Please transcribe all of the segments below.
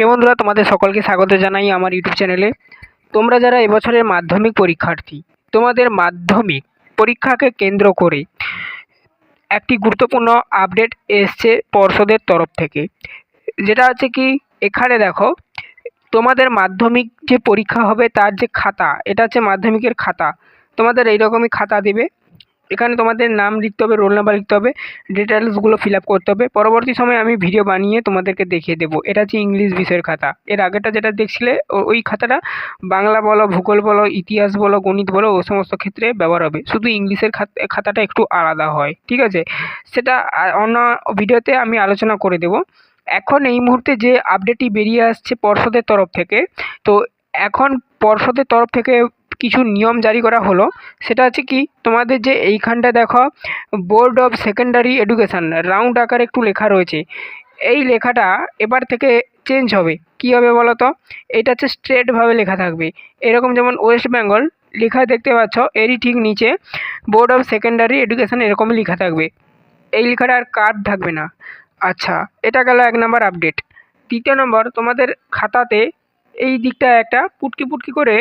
প্রিয় বন্ধুরা, তোমাদের সকলকে স্বাগত জানাই আমার ইউটিউব চ্যানেলে। তোমরা যারা এবছরের মাধ্যমিক পরীক্ষার্থী, তোমাদের মাধ্যমিক পরীক্ষাকে কেন্দ্র করে একটি গুরুত্বপূর্ণ আপডেট এসছে পর্ষদের তরফ থেকে। যেটা হচ্ছে কি, এখানে দেখো, তোমাদের মাধ্যমিক যে পরীক্ষা হবে তার যে খাতা, এটা হচ্ছে মাধ্যমিকের খাতা। তোমাদের এইরকমই খাতা দেবে। এখানে তোমাদের নাম লিখতে হবে রোল নাম্বার লিখতে হবে ডিটেলসগুলো ফিল আপ করতে হবে। পরবর্তী সময়ে আমি ভিডিও বানিয়ে তোমাদেরকে দেখিয়ে দেবো। এটা হচ্ছে ইংলিশ বিষয়ের খাতা। এর আগেটা যেটা দেখছিলে ওই খাতাটা বাংলা বলো, ভূগোল বলো, ইতিহাস বলো, গণিত বলো, ও সমস্ত ক্ষেত্রে ব্যবহার হবে। শুধু ইংলিশের খাত- খাতাটা একটু আলাদা হয়, ঠিক আছে? সেটা অন্য ভিডিওতে আমি আলোচনা করে দেবো। এখন এই মুহূর্তে যে আপডেটটি বেরিয়ে আসছে পর্ষদের তরফ থেকে, তো এখন পর্ষদের তরফ থেকে কিছু নিয়ম জারি করা হলো, সেটা হচ্ছে কি, তোমাদের যে এইখানটা দেখো board of secondary education round আকারে একটু লেখা রয়েছে। এই লেখাটা এবার থেকে চেঞ্জ হবে। কী হবে বলো তো এটা হচ্ছে স্ট্রেটভাবে লেখা থাকবে। এরকম যেমন ওয়েস্ট বেঙ্গল লেখা দেখতে পাচ্ছ, এরই ঠিক নিচে বোর্ড অফ সেকেন্ডারি এডুকেশান এরকমই লেখা থাকবে। এই লেখাটা আর কার্ভ থাকবে না। আচ্ছা এটা গেল এক নম্বর আপডেট দ্বিতীয় নম্বর তোমাদের খাতাতে এই দিকটা একটা পুটকি পুটকি করে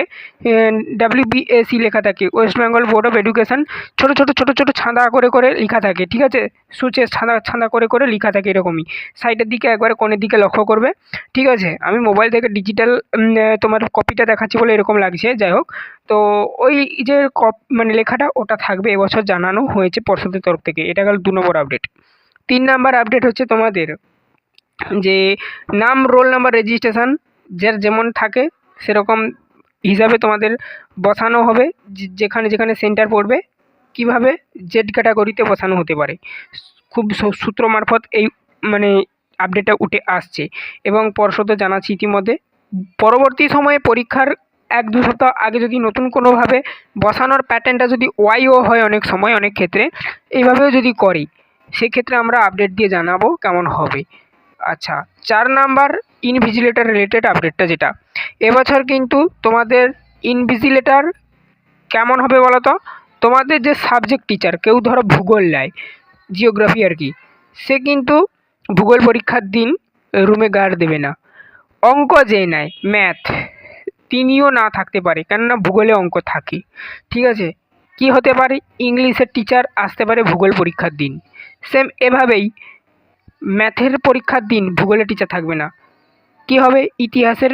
ডাব্লিউবিএসি লেখা থাকে। West Bengal board of education ছোটো ছোটো ছোটো ছোটো ছাঁদা করে করে লেখা থাকে, ঠিক আছে? সুচে ছাঁদা ছাঁদা করে করে লেখা থাকে এরকমই। সাইডের দিকে একবারে কোণের দিকে লক্ষ্য করবে, ঠিক আছে? আমি মোবাইল থেকে ডিজিটাল তোমার কপিটা দেখাচ্ছি বলে এরকম লাগছে, যাই হোক। তো ওই যে কপ মানে লেখাটা ওটা থাকবে, এবছর জানানো হয়েছে পর্ষদের তরফ থেকে। এটা গেল দু নম্বর আপডেট তিন নাম্বার আপডেট হচ্ছে তোমাদের যে নাম রোল নাম্বার রেজিস্ট্রেশন যার যেমন থাকে, সেরকম হিসাবে তোমাদের বসানো হবে যেখানে যেখানে সেন্টার পড়বে, কীভাবে জেড ক্যাটাগরিতে বসানো হতে পারে। খুব সূত্র মারফত এই মানে আপডেটটা উঠে আসছে। এবং পর্ষদও জানাচ্ছি ইতিমধ্যে, পরবর্তী সময়ে পরীক্ষার এক, দু সপ্তাহ আগে যদি নতুন কোনোভাবে বসানোর প্যাটার্নটা যদি ওয়াইও হয় অনেক সময়, অনেক ক্ষেত্রে, এইভাবেও যদি করি, সেক্ষেত্রে আমরা আপডেট দিয়ে জানাব কেমন হবে। আচ্ছা চার নাম্বার ইনভিজিলেটার রিলেটেড আপডেটটা যেটা। এবছর কিন্তু তোমাদের ইনভিজিলেটার কেমন হবে বলো তো তোমাদের যে সাবজেক্ট টিচার কেউ ধরো ভূগোল নেয় জিওগ্রাফি আর কি, সে কিন্তু ভূগোল পরীক্ষার দিন রুমে গার্ড দেবে না। অঙ্ক যে নেয় ম্যাথ তিনিও না থাকতে পারে, কেননা ভূগোলে অঙ্ক থাকে। ঠিক আছে? কি হতে পারে? ইংলিশের টিচার আসতে পারে ভূগোল পরীক্ষার দিন। সেম এভাবেই ম্যাথের পরীক্ষার দিন ভূগোলের টিচার থাকবে না। কি হবে? ইতিহাসের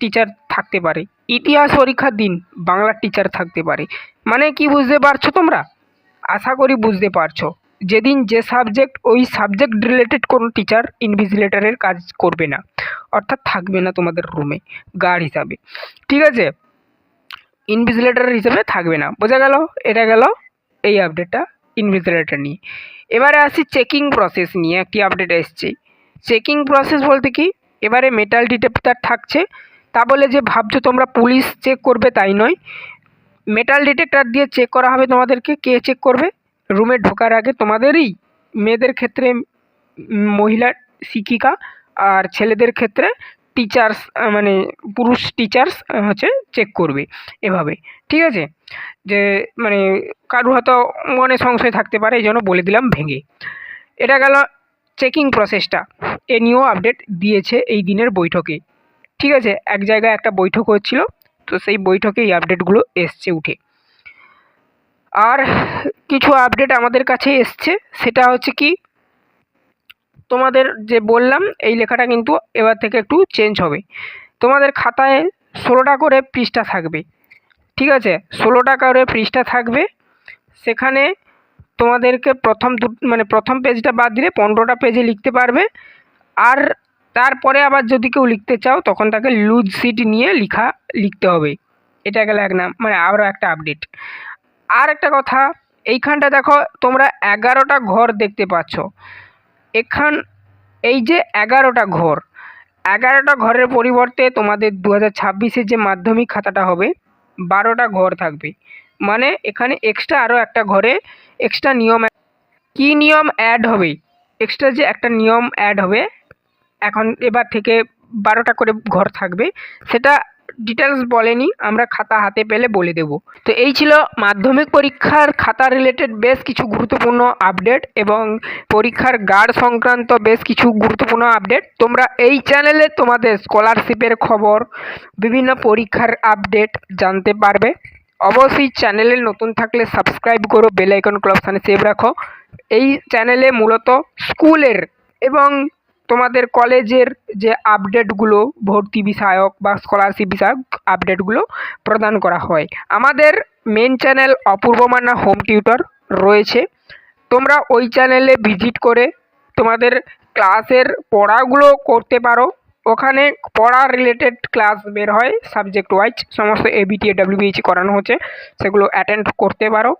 টিচার থাকতে পারে। ইতিহাস পরীক্ষার দিন বাংলার টিচার থাকতে পারে। মানে কি বুঝতে পারছ তোমরা? আশা করি বুঝতে পারছ। যেদিন যে সাবজেক্ট ওই সাবজেক্ট রিলেটেড কোনো টিচার ইনভিজিলেটারের কাজ করবে না। অর্থাৎ থাকবে না তোমাদের রুমে গার্ড হিসাবে। ঠিক আছে? ইনভিজিলেটার হিসেবে থাকবে না। বোঝা গেল? এটা গেল এই আপডেটটা ইনভিজিলেটার নিয়ে। এবারে আসি চেকিং প্রসেস নিয়ে, একটি আপডেট এসছে। চেকিং প্রসেস বলতে কি? এবারে মেটাল ডিটেক্টর থাকছে। তা বলে যে ভাবছ তোমরা পুলিশ চেক করবে তাই নয়। মেটাল ডিটেক্টর দিয়ে চেক করা হবে তোমাদেরকে। কে চেক করবে? রুমে ঢোকার আগে তোমাদেরই মেয়েদের ক্ষেত্রে মহিলা, শিক্ষিকা আর ছেলেদের ক্ষেত্রে টিচার্স মানে পুরুষ টিচার্স হচ্ছে চেক করবে এভাবে, ঠিক আছে? যে মানে কারও হয়তো মনে সংশয় থাকতে পারে, এই জন্য বলে দিলাম ভেঙে। এটা গেল চেকিং প্রসেসটা এ নিয়েও আপডেট দিয়েছে এই দিনের বৈঠকে। ঠিক আছে? এক জায়গায় একটা বৈঠক হচ্ছিল, তো সেই বৈঠকে এই আপডেটগুলো এসছে উঠে। আর কিছু আপডেট আমাদের কাছে এসছে, সেটা হচ্ছে কি তোমাদের যে বললাম, এই লেখাটা কিন্তু এবার থেকে একটু চেঞ্জ হবে। তোমাদের খাতায় ষোলোটা করে পৃষ্ঠা থাকবে, ঠিক আছে? ষোলোটা করে পৃষ্ঠা থাকবে। সেখানে তোমাদেরকে প্রথম দু মানে প্রথম পেজটা বাদ দিলে পনেরোটা পেজে লিখতে পারবে। আর তারপরে আবার যদি কেউ লিখতে চাও, তখন তাকে লুজ সিট নিয়ে লিখা, লিখতে হবে। এটা গেল এক নাম মানে আরও একটা আপডেট আর একটা কথা, এইখানটা দেখো, তোমরা এগারোটা ঘর দেখতে পাচ্ছ। এখান, এই যে এগারোটা ঘর, এগারোটা ঘরের পরিবর্তে তোমাদের দু হাজার যে মাধ্যমিক খাতাটা হবে, বারোটা ঘর থাকবে। মানে এখানে এক্সট্রা আরও একটা ঘরে এক্সট্রা নিয়ম কী নিয়ম অ্যাড হবে? এক্সট্রা যে একটা নিয়ম অ্যাড হবে, এখন এবার থেকে বারোটা করে ঘর থাকবে, সেটা ডিটেলস বলেনি, আমরা খাতা হাতে পেলে বলে দেব। তো এই ছিল মাধ্যমিক পরীক্ষার খাতা রিলেটেড বেশ কিছু গুরুত্বপূর্ণ আপডেট এবং পরীক্ষার গার্ড সংক্রান্ত বেশ কিছু গুরুত্বপূর্ণ আপডেট তোমরা এই চ্যানেলে তোমাদের স্কলারশিপের খবর, বিভিন্ন পরীক্ষার আপডেট জানতে পারবে। অবশ্যই চ্যানেলে নতুন থাকলে সাবস্ক্রাইব করো বেল আইকন ক্ল অপশানে সেভ রাখো। এই চ্যানেলে মূলত স্কুলের এবং তোমাদের কলেজের যে আপডেটগুলো ভর্তি বিষয়ক বা স্কলারশিপ বিষয়ক আপডেটগুলো প্রদান করা হয়। আমাদের main channel Apurba Manna home tutor রয়েছে। তোমরা ওই চ্যানেলে ভিজিট করে তোমাদের ক্লাসের পড়াগুলো করতে পারো। ওখানে পড়া রিলেটেড ক্লাস বের হয় সাবজেক্ট ওয়াইজ সমস্ত এবিটি ডাব্লিউবিএইচ করানো হচ্ছে, সেগুলো অ্যাটেন্ড করতে পারো।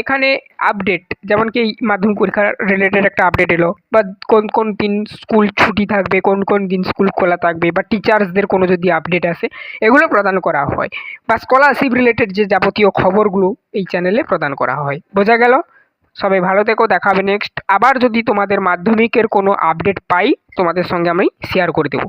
এখানে আপডেট যেমন কি মাধ্যমিক পরীক্ষা রিলেটেড একটা আপডেট এলো, বা কোন কোন দিন স্কুল ছুটি থাকবে, কোন কোন দিন স্কুল খোলা থাকবে, বা টিচার্সদের কোনো যদি আপডেট আসে, এগুলো প্রদান করা হয়, বা স্কলারশিপ রিলেটেড যে যাবতীয় খবরগুলো এই চ্যানেলে প্রদান করা হয়। বোঝা গেল? সবাই ভালো থেকো, দেখা হবে নেক্সট আবার যদি তোমাদের মাধ্যমিকের কোনো আপডেট পাই, তোমাদের সঙ্গে আমি শেয়ার করে দেবো।